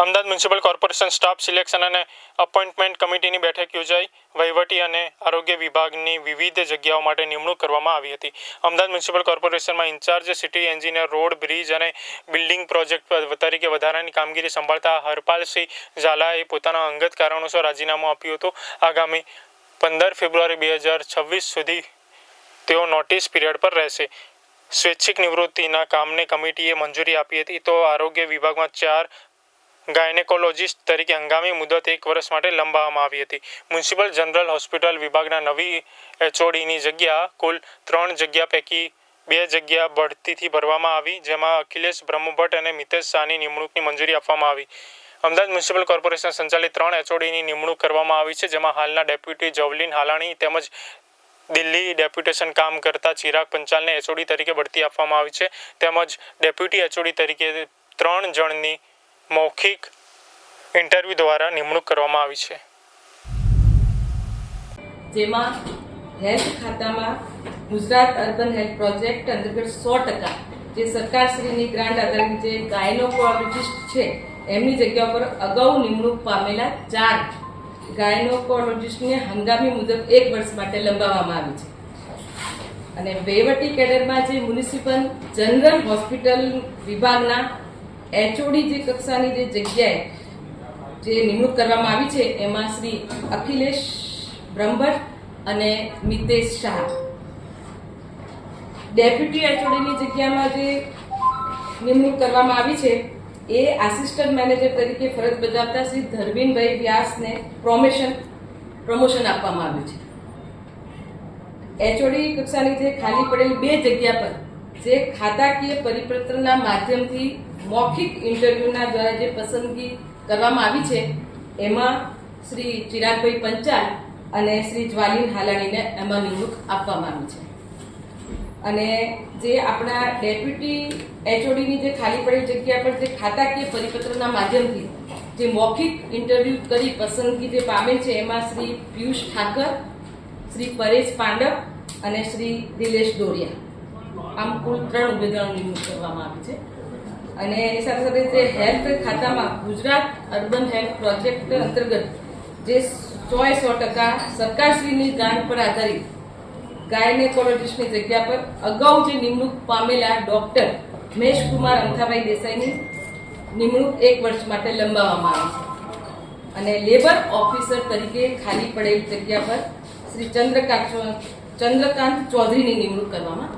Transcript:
Ahmedabad municipal corporation staff selection અને appointment કમિટીની બેઠક યોજાઈ. વહીવટી અને આરોગ્ય વિભાગની વિવિધ જગ્યાઓ માટે નિમણૂક કરવામાં આવી હતી. Ahmedabad municipal કોર્પોરેશનમાં incharge city engineer, road, bridge અને બિલ્ડિંગ પ્રોજેક્ટ તરીકે વધારાની કામગીરી સંભાળતા હરપાલસિંહ ઝાલાએ પોતાના અંગત કારણોસર રાજીનામું આપ્યું હતું. આગામી પંદર ફેબ્રુઆરી બે હજાર છવ્વીસ સુધી તેઓ નોટિસ પીરિયડ પર રહેશે. સ્વૈચ્છિક નિવૃત્તિના કામને કમિટીએ મંજૂરી આપી હતી. તો આરોગ્ય વિભાગમાં ચાર ગાયનેકોલોજિસ્ટ તરીકે હંગામી મુદત એક વર્ષ માટે લંબાવવામાં આવી હતી. મ્યુનિસિપલ જનરલ હોસ્પિટલ વિભાગના નવી એચઓડીની જગ્યા કુલ ત્રણ જગ્યા પૈકી બે જગ્યા બઢતીથી ભરવામાં આવી, જેમાં અખિલેશ બ્રહ્મભટ્ટ અને મિતેશ શાહની નિમણૂકની મંજૂરી આપવામાં આવી. અમદાવાદ મ્યુનિસિપલ કોર્પોરેશન સંચાલિત ત્રણ એચઓડીની નિમણૂક કરવામાં આવી છે, જેમાં હાલના ડેપ્યુટી જવલિન હાલાણી તેમજ દિલ્હી ડેપ્યુટેશન કામ કરતા ચિરાગ પંચાલને એચઓડી તરીકે બઢતી આપવામાં આવી છે. તેમજ ડેપ્યુટી એચઓડી તરીકે ત્રણ જણની મૌખિક ઇન્ટરવ્યૂ દ્વારા નિમણૂક કરવામાં આવી છે. જેમાં હેલ્થ ખાતામાં ગુજરાત અર્બન હેલ્થ પ્રોજેક્ટ અંતર્ગત સો ટકા જે સરકારશ્રીની ગ્રાન્ટ આધારિત જે ગાયનોકોલોજિસ્ટ છે, એમની જગ્યા પર અગાઉ નિમણૂક પામેલા ચાર ગાયનોકોલોજિસ્ટને હંગામી મુદત એક વર્ષ માટે લંબાવવામાં આવી છે. અને વહીવટી કેડરમાં જે મ્યુનિસિપલ જનરલ હોસ્પિટલ વિભાગના એચઓડી જે કક્ષાની જે જગ્યાએ જે નિમણૂક કરવામાં આવી છે, એમાં શ્રી અખિલેશ બ્રહ્મભટ્ટ અને મિતેશ શાહ. ડેપ્યુટી એચઓડીની જગ્યામાં જે નિમણૂક કરવામાં આવી છે, એ આસિસ્ટન્ટ મેનેજર તરીકે ફરજ બજાવતા શ્રી ધર્મીનભાઈ વ્યાસને પ્રોમેશન પ્રમોશન આપવામાં આવ્યું છે. એચઓડી કક્ષાની જે ખાલી પડેલી બે જગ્યા પર જે ખાતાકીય પરિપત્રના માધ્યમથી મૌખિક ઇન્ટરવ્યુના દ્વારા જે પસંદગી કરવામાં આવી છે, એમાં શ્રી ચિરાગભાઈ પંચાલ અને શ્રી જ્વાલિન હાલાણીને એમાં નિમણૂક આપવામાં આવી છે. અને જે આપણા ડેપ્યુટી એચઓડીની જે ખાલી પડેલી જગ્યા પર જે ખાતાકીય પરિપત્રના માધ્યમથી જે મૌખિક ઇન્ટરવ્યૂ કરી પસંદગી જે પામે છે, એમાં શ્રી પિયુષ ઠાકર, શ્રી પરેશ પાંડવ અને શ્રી દિલેશ ડોરિયા આમ કુલ ત્રણ ઉમેદવારો નિમણૂક કરવામાં આવી છે. અને એની સાથે સાથે જે હેલ્થ ખાતામાં ગુજરાત અર્બન હેલ્થ પ્રોજેક્ટ અંતર્ગત જે સો એ સો ટકા સરકારશ્રીની ગ્રાન્ટ પર આધારિત ગાયનેકોલોજીસ્ટની જગ્યા પર અગાઉ જે નિમણૂક પામેલા ડોક્ટર મહેશકુમાર અંથાભાઈ દેસાઈની નિમણૂક એક વર્ષ માટે લંબાવવામાં આવી છે. અને લેબર ઓફિસર તરીકે ખાલી પડેલ જગ્યા પર શ્રી ચંદ્રકાંત ચંદ્રકાંત ચૌધરીની નિમણૂક કરવામાં